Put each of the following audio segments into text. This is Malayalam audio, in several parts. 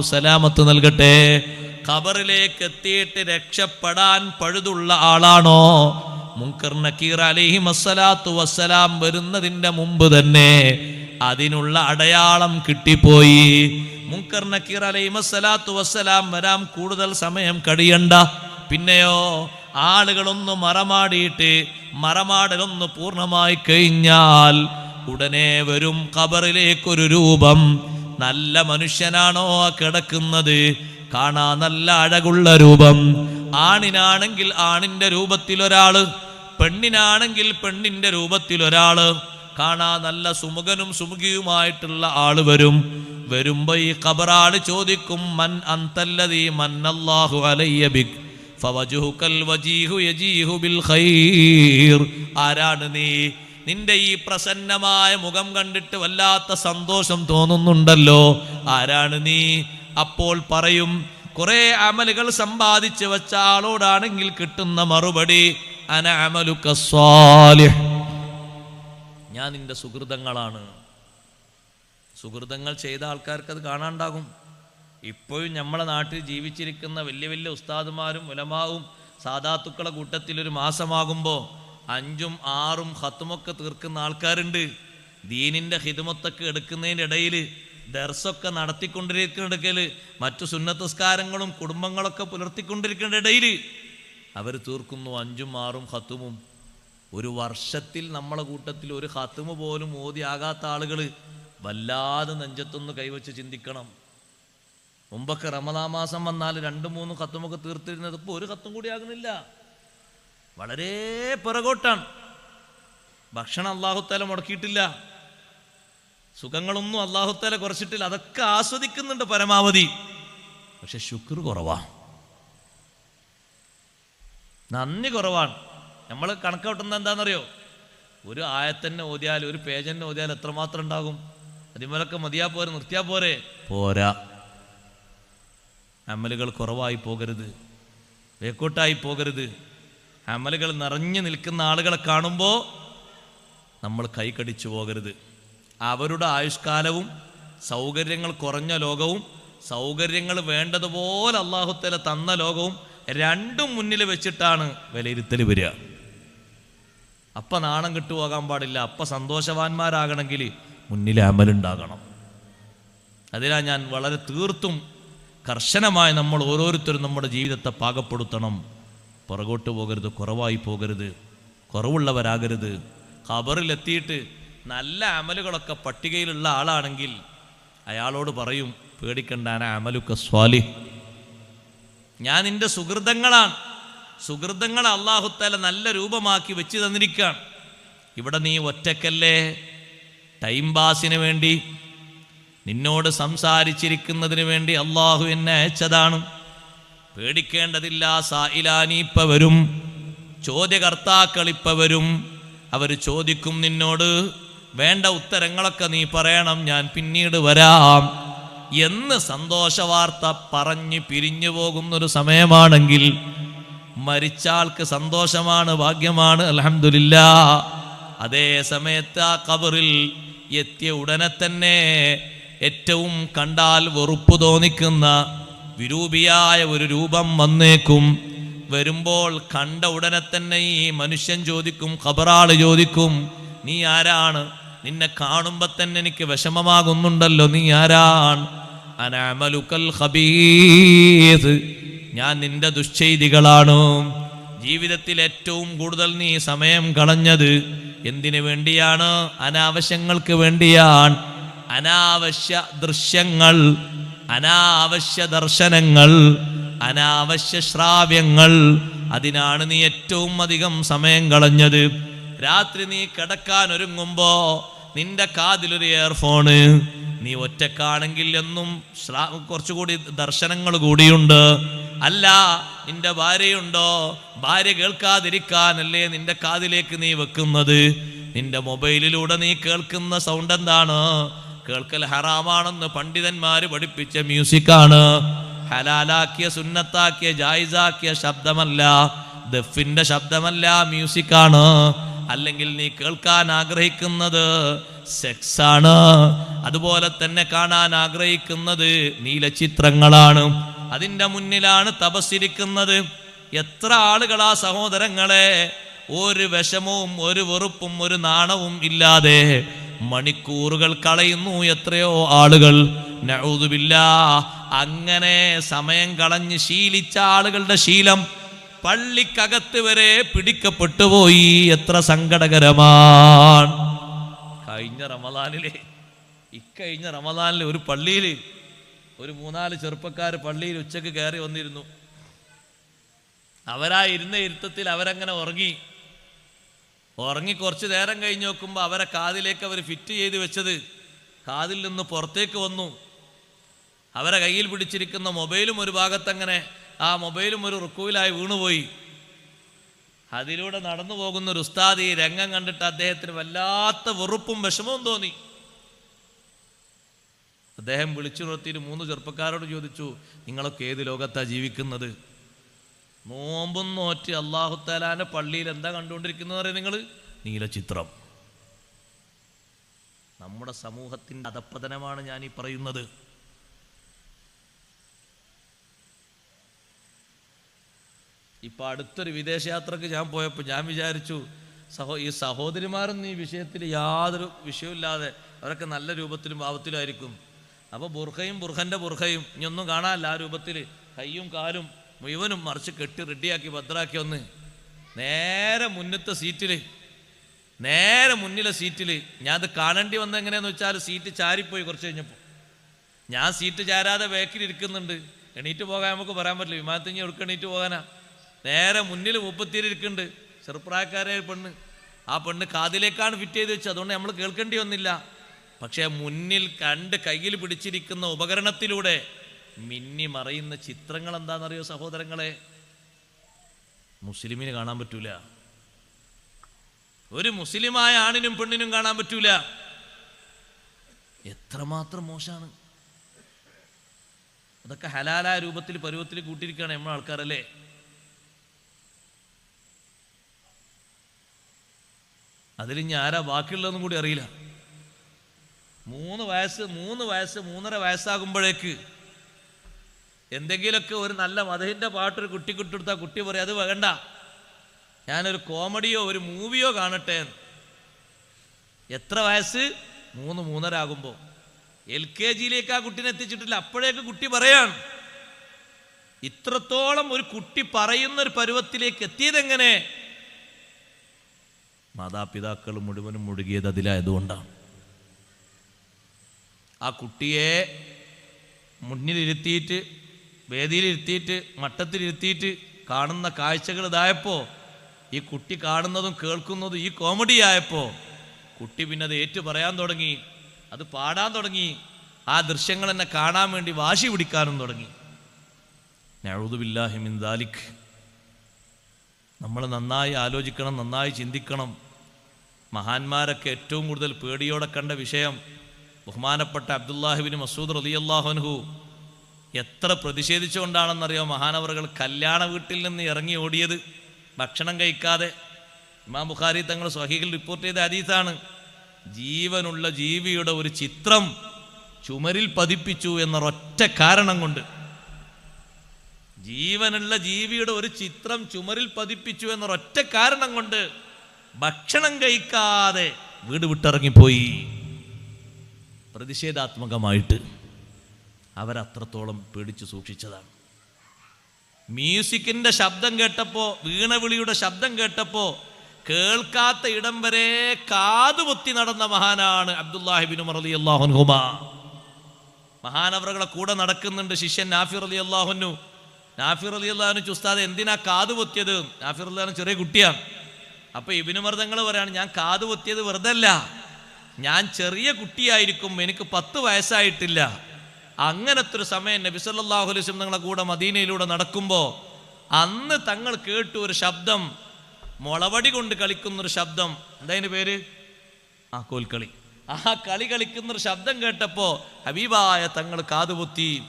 സലാമത്ത് നൽകട്ടെ. ഖബറിലേക്ക് എത്തിയിട്ട് രക്ഷപ്പെടാൻ പഴുതുള്ള ആളാണോ? മുങ്കർ നക്കീർ അലിഹി മസ്സലാത്തു വസ്സലാം വരുന്നതിന്റെ മുമ്പ് തന്നെ അതിനുള്ള അടയാളം കിട്ടിപ്പോയി. മുങ്കർ നക്കീർ അലൈഹി മസ്സലാത്തു വസ്സലാം വരാൻ കൂടുതൽ സമയം കഴിയണ്ട. പിന്നെയോ ആളുകളൊന്ന് മറമാടിയിട്ട് മറമാടലൊന്ന് പൂർണമായി കഴിഞ്ഞാൽ ഉടനെ വരും ഖബറിലേക്കൊരു രൂപം. നല്ല മനുഷ്യനാണോ കിടക്കുന്നത്? കാണാ നല്ല അഴകുള്ള രൂപം. ആണിനാണെങ്കിൽ ആണിന്റെ രൂപത്തിൽ ഒരാൾ പെണ്ണിനാണെങ്കിൽ പെണ്ണിന്റെ രൂപത്തിൽ ഒരാൾ. കാണാ നല്ല സുമുഖനും സുമുഖിയുമായിട്ടുള്ള ആൾ വരും. വരുമ്പോ ഈ കബറാൾ ചോദിക്കും മൻ അന്തല്ലതീ മന്നല്ലാഹു ആരാണ് നീ? നിന്റെ ഈ പ്രസന്നമായ മുഖം കണ്ടിട്ട് വല്ലാത്ത സന്തോഷം തോന്നുന്നുണ്ടല്ലോ. ആരാണ് നീ? അപ്പോൾ പറയും കുറെ അമലുകൾ സമ്പാദിച്ചു വെച്ച ആളോടാണെങ്കിൽ കിട്ടുന്ന മറുപടി അന അമലുക്ക ഞാൻ നിന്റെ സുഹൃതങ്ങളാണ്. സുഹൃതങ്ങൾ ചെയ്ത ആൾക്കാർക്ക് അത് കാണാണ്ടാകും. ഇപ്പോഴും നമ്മളെ നാട്ടിൽ ജീവിച്ചിരിക്കുന്ന വലിയ വലിയ ഉസ്താദുമാരും ഉലമാവും സാധാത്തുക്കളെ കൂട്ടത്തിൽ ഒരു മാസമാകുമ്പോൾ അഞ്ചും ആറും ഹത്തുമൊക്കെ തീർക്കുന്ന ആൾക്കാരുണ്ട്. ദീനിന്റെ ഹിതുമത്തൊക്കെ എടുക്കുന്നതിന്റെ ഇടയിൽ ദർസൊക്കെ നടത്തിക്കൊണ്ടിരിക്കുന്നിടക്കൽ മറ്റു സുന്നത്തസ്കാരങ്ങളും കുടുംബങ്ങളൊക്കെ പുലർത്തിക്കൊണ്ടിരിക്കുന്ന ഇടയിൽ അവർ തീർക്കുന്നു അഞ്ചും ആറും ഹത്തുമും ഒരു വർഷത്തിൽ നമ്മളെ കൂട്ടത്തിൽ ഒരു ഹത്തുമ പോലും ഓതിയാകാത്ത ആളുകൾ വല്ലാതെ നെഞ്ചത്തൊന്ന് കൈവച്ച് ചിന്തിക്കണം. മുമ്പൊക്കെ റമദാ മാസം വന്നാൽ രണ്ട് മൂന്ന് കത്തുമൊക്കെ തീർത്തിരുന്നത് ഇപ്പോൾ ഒരു കത്തും കൂടി ആകുന്നില്ല. വളരെ പിറകോട്ടാണ്. ഭക്ഷണം അള്ളാഹുത്താല മുടക്കിയിട്ടില്ല. സുഖങ്ങളൊന്നും അള്ളാഹുത്താല കുറച്ചിട്ടില്ല. അതൊക്കെ ആസ്വദിക്കുന്നുണ്ട് പരമാവധി. പക്ഷെ ശുക്ർ കുറവാ. നന്ദി കുറവാണ്. നമ്മൾ കണക്കോട്ടുന്നത് എന്താണെന്നറിയോ? ഒരു ആയത്തന്നെ ഓതിയാൽ ഒരു പേജന്നെ ഓതിയാൽ എത്രമാത്രം ഉണ്ടാകും? അതിമലൊക്കെ മതിയാ പോരെ നിർത്തിയാ പോരെ? പോരാ. അമലുകൾ കുറവായി പോകരുത്. വേക്കോട്ടായി പോകരുത്. അമലുകൾ നിറഞ്ഞു നിൽക്കുന്ന ആളുകളെ കാണുമ്പോൾ നമ്മൾ കൈകടിച്ചു പോകരുത്. അവരുടെ ആയുഷ്കാലവും സൗകര്യങ്ങൾ കുറഞ്ഞ ലോകവും സൗകര്യങ്ങൾ വേണ്ടതുപോലെ അള്ളാഹുത്തല തന്ന ലോകവും രണ്ടും മുന്നിൽ വെച്ചിട്ടാണ് വിലയിരുത്തൽ വരിക. അപ്പം നാണം കിട്ടുപോകാൻ പാടില്ല. അപ്പം സന്തോഷവാന്മാരാകണമെങ്കിൽ മുന്നിൽ അമലുണ്ടാകണം അതിനാ ഞാൻ വളരെ തീർത്തും കർശനമായി നമ്മൾ ഓരോരുത്തരും നമ്മുടെ ജീവിതത്തെ പാകപ്പെടുത്തണം. പുറകോട്ട് പോകരുത് കുറവായി പോകരുത് കുറവുള്ളവരാകരുത്. ഖബറിലെത്തിയിട്ട് നല്ല അമലുകളൊക്കെ പട്ടികയിലുള്ള ആളാണെങ്കിൽ അയാളോട് പറയും പേടിക്കണ്ടാന അമലുക്ക സ്വാലി. ഞാൻ നിന്റെ സുഹൃതങ്ങളാണ്. സുഹൃതങ്ങൾ അള്ളാഹുത്തല നല്ല രൂപമാക്കി വെച്ച് തന്നിരിക്കുകയാണ്. ഇവിടെ നീ ഒറ്റക്കല്ലേ? ടൈം പാസിന് വേണ്ടി നിന്നോട് സംസാരിച്ചിരിക്കുന്നതിന് വേണ്ടി അള്ളാഹു എന്നെ അയച്ചതാണ്. പേടിക്കേണ്ടതില്ല സായിലാനിപ്പവരും വരും. വരും. അവർ ചോദിക്കും നിന്നോട് വേണ്ട ഉത്തരങ്ങളൊക്കെ നീ പറയണം ഞാൻ പിന്നീട് വരാം. എന്ന് സന്തോഷവാർത്ത പറഞ്ഞ് പിരിഞ്ഞു പോകുന്നൊരു സമയമാണെങ്കിൽ മരിച്ചാൾക്ക് സന്തോഷമാണ് ഭാഗ്യമാണ് അലഹമില്ല അതേ സമയത്ത് ആ കബറിൽ എത്തിയ ഉടനെ തന്നെ ഏറ്റവും കണ്ടാൽ വെറുപ്പ് തോന്നിക്കുന്ന വിരൂപിയായ ഒരു രൂപം വന്നേക്കും. വരുമ്പോൾ കണ്ട ഉടനെ തന്നെ ഈ മനുഷ്യൻ ചോദിക്കും ഖബറാൾ ചോദിക്കും നീ ആരാണ്? നിന്നെ കാണുമ്പോൾ തന്നെ എനിക്ക് വിഷമമാകുന്നുണ്ടല്ലോ നീ ആരാണ്? അനാമലുക്കൽ ഹബീസ് ഞാൻ നിന്റെ ദുശ്ചെയ്തികളാണ്. ജീവിതത്തിൽ ഏറ്റവും കൂടുതൽ നീ സമയം കളഞ്ഞത് എന്തിനു വേണ്ടിയാണ്? അനാവശ്യങ്ങൾക്ക് വേണ്ടിയാണ്. അനാവശ്യ ദൃശ്യങ്ങൾ. അനാവശ്യ ദർശനങ്ങൾ അനാവശ്യ ശ്രാവ്യങ്ങൾ അതിനാണ് നീ ഏറ്റവും അധികം സമയം കളഞ്ഞത്. രാത്രി നീ കിടക്കാൻ ഒരുങ്ങുമ്പോ നിന്റെ കാതിലൊരു ഇയർഫോണ് നീ ഒറ്റക്കാണെങ്കിൽ എന്നും ശ്രാ- കുറച്ചുകൂടി ദർശനങ്ങൾ കൂടിയുണ്ട്. അല്ല നിന്റെ ഭാര്യയുണ്ടോ? ഭാര്യ കേൾക്കാതിരിക്കാനല്ലേ നിന്റെ കാതിലേക്ക് നീ വെക്കുന്നത്? നിന്റെ മൊബൈലിലൂടെ നീ കേൾക്കുന്ന സൗണ്ട് എന്താണ്? കേൾക്കൽ ഹറാമാണെന്ന് പണ്ഡിതന്മാര് പഠിപ്പിച്ച മ്യൂസിക്കാണ്. ഹലാലാക്കിയ സുന്നത്താക്കിയ ജായിസാക്കിയ ശബ്ദമല്ല. ദഫിന്റെ ശബ്ദമല്ല മ്യൂസിക്കാണ്. അല്ലെങ്കിൽ നീ കേൾക്കാൻ ആഗ്രഹിക്കുന്നത് സെക്സ് ആണ് അതുപോലെ തന്നെ കാണാൻ ആഗ്രഹിക്കുന്നത് നീലചിത്രങ്ങളാണ് അതിന്റെ മുന്നിലാണ് തപസ്സിരിക്കുന്നത്. എത്ര ആളുകളാ സഹോദരങ്ങളെ? ഒരു വിഷമവും ഒരു വെറുപ്പും ഒരു നാണവും ഇല്ലാതെ മണിക്കൂറുകൾ കളയുന്നു എത്രയോ ആളുകൾ. നഴുതുമില്ല അങ്ങനെ സമയം കളഞ്ഞ് ശീലിച്ച ആളുകളുടെ ശീലം പള്ളിക്കകത്ത് വരെ പിടിക്കപ്പെട്ടു പോയി. എത്ര സങ്കടകരമാണ്. കഴിഞ്ഞ റമദാനിലെ ഇക്കഴിഞ്ഞ റമദാനിൽ ഒരു പള്ളിയിൽ ഒരു മൂന്നാൽ ചെറുപ്പക്കാർ പള്ളിയിൽ ഉച്ചയ്ക്ക് കയറി വന്നിരുന്നു. അവരാ ഇരുന്ന ഇരുത്തത്തിൽ അവരങ്ങനെ ഉറങ്ങി. ഉറങ്ങി കുറച്ച് നേരം കഴിഞ്ഞ് നോക്കുമ്പോൾ അവരെ കാതിലേക്ക് അവർ ഫിറ്റ് ചെയ്ത് വെച്ചത് കാതിൽ നിന്ന് പുറത്തേക്ക് വന്നു. അവരെ കയ്യിൽ പിടിച്ചിരിക്കുന്ന മൊബൈലും ഒരു ഭാഗത്തങ്ങനെ ആ മൊബൈലും ഒരു റുക്കുവിലായി വീണുപോയി. അതിലൂടെ നടന്നു പോകുന്ന ഒരു ഉസ്താദ് ഈ രംഗം കണ്ടിട്ട് അദ്ദേഹത്തിന് വല്ലാത്ത വെറുപ്പും വിഷമവും തോന്നി. അദ്ദേഹം വിളിച്ചു നിർത്തിയിട്ട് മൂന്ന് ചെറുപ്പക്കാരോട് ചോദിച്ചു നിങ്ങളൊക്കെ ഏത് ലോകത്താണ് ജീവിക്കുന്നത്? നോമ്പും നോറ്റ് അള്ളാഹുത്താലാന്റെ പള്ളിയിൽ എന്താ കണ്ടുകൊണ്ടിരിക്കുന്നത് അറിയാം നിങ്ങൾ നീലചിത്രം. നമ്മുടെ സമൂഹത്തിന്റെ അധപ്പതനമാണ് ഞാൻ ഈ പറയുന്നത്. ഇപ്പൊ അടുത്തൊരു വിദേശയാത്രക്ക് ഞാൻ പോയപ്പോൾ ഞാൻ വിചാരിച്ചു സഹോ ഈ സഹോദരിമാരൊന്നും ഈ വിഷയത്തിൽ യാതൊരു വിഷയമില്ലാതെ അവരൊക്കെ നല്ല രൂപത്തിലും ഭാവത്തിലും ആയിരിക്കും. അപ്പോൾ ബുർഖയും ബുർഖന്റെ ബുർഖയും ഇനിയൊന്നും കാണാനല്ല ആ രൂപത്തിൽ കയ്യും കാലും മുഴുവനും മറിച്ച് കെട്ടി റെഡിയാക്കി ഭദ്രാക്കി ഒന്ന് നേരെ മുന്നത്തെ സീറ്റിൽ നേരെ മുന്നിലെ സീറ്റിൽ ഞാൻ അത് കാണേണ്ടി വന്നത് എങ്ങനെയാന്ന് വെച്ചാൽ സീറ്റ് ചാരിപ്പോയി കുറച്ച് കഴിഞ്ഞപ്പോൾ. ഞാൻ സീറ്റ് ചാരാതെ ബാക്കിൽ ഇരിക്കുന്നുണ്ട്. എണീറ്റ് പോകാൻ നമുക്ക് പറയാൻ പറ്റില്ല. ഞാൻ എവിടെ എണീറ്റ് പോകാനാ? നേരെ മുന്നിൽ മുപ്പത്തിയേര് ഇരിക്കുന്നുണ്ട്. ചെറുപ്രായക്കാരായ പെണ്ണ്. ആ പെണ്ണ് കാതിലേക്കാണ് ഫിറ്റ് ചെയ്ത് വെച്ചത്. അതുകൊണ്ട് നമ്മൾ കേൾക്കേണ്ടി വന്നില്ല. പക്ഷേ മുന്നിൽ കണ്ട് കയ്യിൽ പിടിച്ചിരിക്കുന്ന ഉപകരണത്തിലൂടെ മിന്നി മറയുന്ന ചിത്രങ്ങൾ എന്താണെന്നറിയോ സഹോദരങ്ങളെ? മുസ്ലിമിന് കാണാൻ പറ്റൂല. ഒരു മുസ്ലിമായ ആണിനും പെണ്ണിനും കാണാൻ പറ്റൂല. എത്രമാത്രം മോശമാണ് അതൊക്കെ ഹലാലായ രൂപത്തിൽ പരുവത്തിൽ കൂട്ടിയിരിക്കുകയാണ് നമ്മൾ ആൾക്കാരല്ലേ? അതിൽ ഇനി ആരാ ബാക്കിയുള്ളതെന്നും കൂടി അറിയില്ല. മൂന്ന് വയസ്സ് മൂന്ന് വയസ്സ് മൂന്നര വയസ്സാകുമ്പോഴേക്ക് എന്തെങ്കിലുമൊക്കെ ഒരു നല്ല മധുവിന്റെ പാട്ടൊരു കുട്ടി കുട്ടിയെടുത്താൽ കുട്ടി പറയും അത് വേണ്ട. ഞാനൊരു കോമഡിയോ ഒരു മൂവിയോ കാണട്ടെ. എത്ര വയസ്സ്? മൂന്ന് മൂന്നര ആകുമ്പോൾ എൽ കെ ജിയിലേക്ക് ആ കുട്ടീനെ എത്തിച്ചിട്ടില്ല. അപ്പോഴേക്ക് കുട്ടി പറയാണ് ഇത്രത്തോളം ഒരു കുട്ടി പറയുന്ന ഒരു പരുവത്തിലേക്ക് എത്തിയതെങ്ങനെ? മാതാപിതാക്കൾ മുഴുവനും മുഴുകിയത് അതിലായതുകൊണ്ടാണ്. ആ കുട്ടിയെ മുന്നിലിരുത്തിയിട്ട് വേദിയിലിരുത്തിയിട്ട് മട്ടത്തിലിരുത്തിയിട്ട് കാണുന്ന കാഴ്ചകൾ ഇതായപ്പോൾ ഈ കുട്ടി കാണുന്നതും കേൾക്കുന്നതും ഈ കോമഡി ആയപ്പോൾ കുട്ടി പിന്നെ അത് ഏറ്റു പറയാൻ തുടങ്ങി അത് പാടാൻ തുടങ്ങി ആ ദൃശ്യങ്ങൾ എന്നെ കാണാൻ വേണ്ടി വാശി പിടിക്കാനും തുടങ്ങി. നഴുതുബില്ലാഹിമിൻ നമ്മൾ നന്നായി ആലോചിക്കണം നന്നായി ചിന്തിക്കണം. മഹാന്മാരൊക്കെ ഏറ്റവും കൂടുതൽ പേടിയോടെ കണ്ട വിഷയം ബഹുമാനപ്പെട്ട അബ്ദുല്ലാഹിബിൻ മസൂദ് റലിയല്ലാഹുൻഹു എത്ര പ്രതിഷേധിച്ചുകൊണ്ടാണെന്നറിയോ? മഹാനവറുകൾ കല്യാണ വീട്ടിൽ നിന്ന് ഇറങ്ങി ഓടിയത്. ഭക്ഷണം കഴിക്കാതെ. ഇമാം ബുഖാരി തങ്ങൾ സ്വഹീഹിൽ റിപ്പോർട്ട് ചെയ്ത അതീതാണ് ജീവനുള്ള ജീവിയുടെ ഒരു ചിത്രം ചുമരിൽ പതിപ്പിച്ചു എന്നൊരൊറ്റ കാരണം കൊണ്ട്. ജീവനുള്ള ജീവിയുടെ ഒരു ചിത്രം ചുമരിൽ പതിപ്പിച്ചു എന്നൊരൊറ്റ കാരണം കൊണ്ട് ഭക്ഷണം കഴിക്കാതെ വീട് വിട്ടിറങ്ങിപ്പോയി. പ്രതിഷേധാത്മകമായിട്ട്. അവരത്രത്തോളം പേടിച്ചു സൂക്ഷിച്ചതാണ്. മ്യൂസിക്കിന്റെ ശബ്ദം കേട്ടപ്പോൾ വീണവിളിയുടെ ശബ്ദം കേട്ടപ്പോൾ കേൾക്കാത്ത ഇടം വരെ കാതുപൊത്തി നടന്ന മഹാനാണ് അബ്ദുല്ലാഹിബിൻ അലി അള്ളാഹുൻഹുമ മഹാനവറുകളെ കൂടെ നടക്കുന്നുണ്ട് ശിഷ്യൻ നാഫിർ അലി അള്ളാഹുനു നാഫിർ അലി അള്ളാഹുനു ചുസ്താദ് എന്തിനാ കാതുപൊത്തിയത്? നാഫിർ അള്ളാഹു ചെറിയ കുട്ടിയാണ്. അപ്പൊ ഇബിനുമർദ്ദങ്ങൾ പറയാണ് ഞാൻ കാതുപൊത്തിയത് വെറുതെ ഞാൻ ചെറിയ കുട്ടിയായിരിക്കും. എനിക്ക് പത്ത് വയസ്സായിട്ടില്ല. അങ്ങനത്തെ ഒരു സമയം നബി സല്ലാഹു അലൈഹി നിങ്ങളെ കൂടെ മദീനയിലൂടെ നടക്കുമ്പോൾ അന്ന് തങ്ങൾ കേട്ടു ഒരു ശബ്ദം. മുളവടി കൊണ്ട് കളിക്കുന്ന ഒരു ശബ്ദം. എന്താ പേര്? ആ കോൽക്കളി. ആ കളി കളിക്കുന്ന ഒരു ശബ്ദം കേട്ടപ്പോൾ ഹബീബായ തങ്ങൾ കാതുപൊത്തി.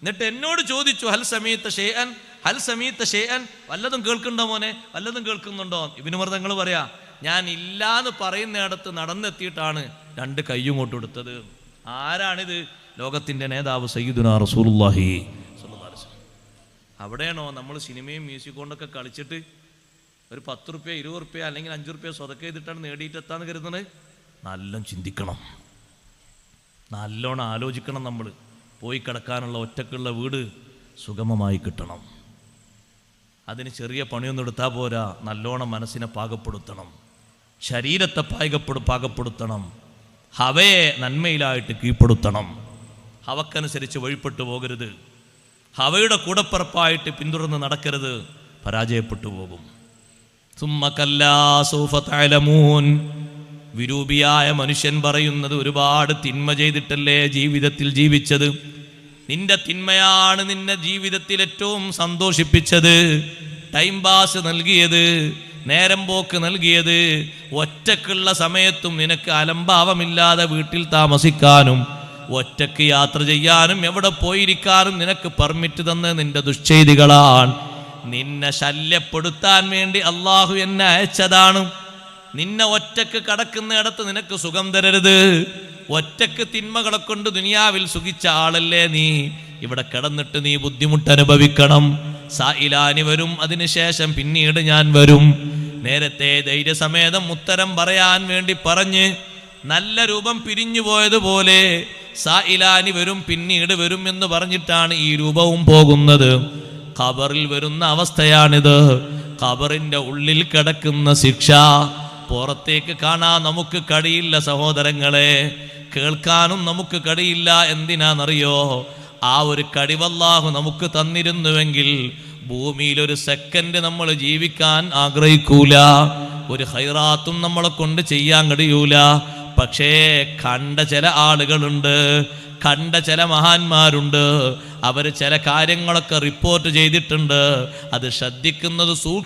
എന്നിട്ട് എന്നോട് ചോദിച്ചു ഹൽ സമീത്ത ഷേഅൻ? ഹൽ സമീത്ത ഷേഅൻ? വല്ലതും കേൾക്കുന്നുണ്ടോ മോനെ? വല്ലതും കേൾക്കുന്നുണ്ടോ? ഇബിനുമർ തങ്ങൾ പറയാ ഞാൻ ഇല്ലാന്ന് പറയുന്നിടത്ത് നടന്നെത്തിയിട്ടാണ് രണ്ട് കൈയും കൊണ്ട് കൊടുത്തത് ആരാണിത്? ലോകത്തിന്റെ നേതാവ് സയ്യിദുന സ്വല്ലല്ലാഹു അവിടെയാണോ നമ്മൾ സിനിമയും മ്യൂസിക് കൊണ്ടൊക്കെ കളിച്ചിട്ട് ഒരു പത്ത് റുപ്യ ഇരുപത് റുപ്യ അല്ലെങ്കിൽ അഞ്ച് റുപ്യ സ്വതക്ക ചെയ്തിട്ടാണ് നേടിയിട്ടെത്താന്ന് കരുതുന്നത്? നല്ല ചിന്തിക്കണം. നല്ലോണം ആലോചിക്കണം നമ്മൾ. പോയി കിടക്കാനുള്ള ഒറ്റക്കുള്ള വീട് സുഗമമായി കിട്ടണം. അതിന് ചെറിയ പണിയൊന്നും എടുത്താൽ പോരാ. നല്ലോണം മനസ്സിനെ പാകപ്പെടുത്തണം. ശരീരത്തെ പാകപ്പെടു പാകപ്പെടുത്തണം. ഹവയെ നന്മയിലായിട്ട് കീഴ്പ്പെടുത്തണം. ഹവക്കനുസരിച്ച് വഴിപ്പെട്ടു പോകരുത്. ഹവയുടെ കൂടപ്പറപ്പായിട്ട് പിന്തുടർന്ന് നടക്കരുത്. പരാജയപ്പെട്ടു പോകും. സുമ്മ കല്ലാ സൗഫ തഅലമൂൻ. വിരൂപിയായ മനുഷ്യൻ പറയുന്നത് ഒരുപാട് തിന്മ ചെയ്തിട്ടല്ലേ ജീവിതത്തിൽ ജീവിച്ചത്? നിന്റെ തിന്മയാണ് നിന്നെ ജീവിതത്തിൽ ഏറ്റവും സന്തോഷിപ്പിച്ചത്. ടൈം പാസ് നൽകിയത് നേരം പോക്ക് നൽകിയത് ഒറ്റക്കുള്ള സമയത്തും നിനക്ക് അലംഭാവമില്ലാതെ വീട്ടിൽ താമസിക്കാനും ഒറ്റയ്ക്ക് യാത്ര ചെയ്യാനും എവിടെ പോയിരിക്കാനും നിനക്ക് പെർമിറ്റ് തന്ന നിന്റെ ദുശ്ചെയ്തികളാണ് നിന്നെ ശല്യപ്പെടുത്താൻ വേണ്ടി അള്ളാഹു എന്നെ അയച്ചതാണ്. നിന്നെ ഒറ്റയ്ക്ക് കടക്കുന്നിടത്ത് നിനക്ക് സുഖം തരരുത്. ഒറ്റയ്ക്ക് തിന്മകളെ കൊണ്ട് ദുനിയാവിൽ സുഖിച്ച ആളല്ലേ നീ? ഇവിടെ കിടന്നിട്ട് നീ ബുദ്ധിമുട്ട് അനുഭവിക്കണം സായിലാനി വരും അതിനുശേഷം പിന്നീട് ഞാൻ വരും. നേരത്തെ ധൈര്യസമേതം ഉത്തരം പറയാൻ വേണ്ടി പറഞ്ഞ് നല്ല രൂപം പിരിഞ്ഞു പോയതുപോലെ സായിലാനി വരും പിന്നീട് വരും എന്ന് പറഞ്ഞിട്ടാണ് ഈ രൂപവും പോകുന്നത്. ഖബറിൽ വരുന്ന അവസ്ഥയാണിത്. ഖബറിന്റെ ഉള്ളിൽ കിടക്കുന്ന ശിക്ഷ പുറത്തേക്ക് കാണാൻ നമുക്ക് കഴിയില്ല സഹോദരങ്ങളെ. കേൾക്കാനും നമുക്ക് കഴിയില്ല എന്തിനാണെന്നറിയോ? ആ ഒരു കഴിവല്ലാഹു നമുക്ക് തന്നിരുന്നുവെങ്കിൽ ഭൂമിയിൽ ഒരു സെക്കൻഡ് നമ്മൾ ജീവിക്കാൻ ആഗ്രഹിക്കൂല. ഒരു ഹൈറാത്തും നമ്മളെ കൊണ്ട് ചെയ്യാൻ കഴിയൂല. പക്ഷേ കണ്ട ചില ആളുകളുണ്ട് കണ്ട ചില മഹാന്മാരുണ്ട് അവർ ചില കാര്യങ്ങളൊക്കെ റിപ്പോർട്ട് ചെയ്തിട്ടുണ്ട്. അത് ശ്രദ്ധിക്കുന്നത് സൂ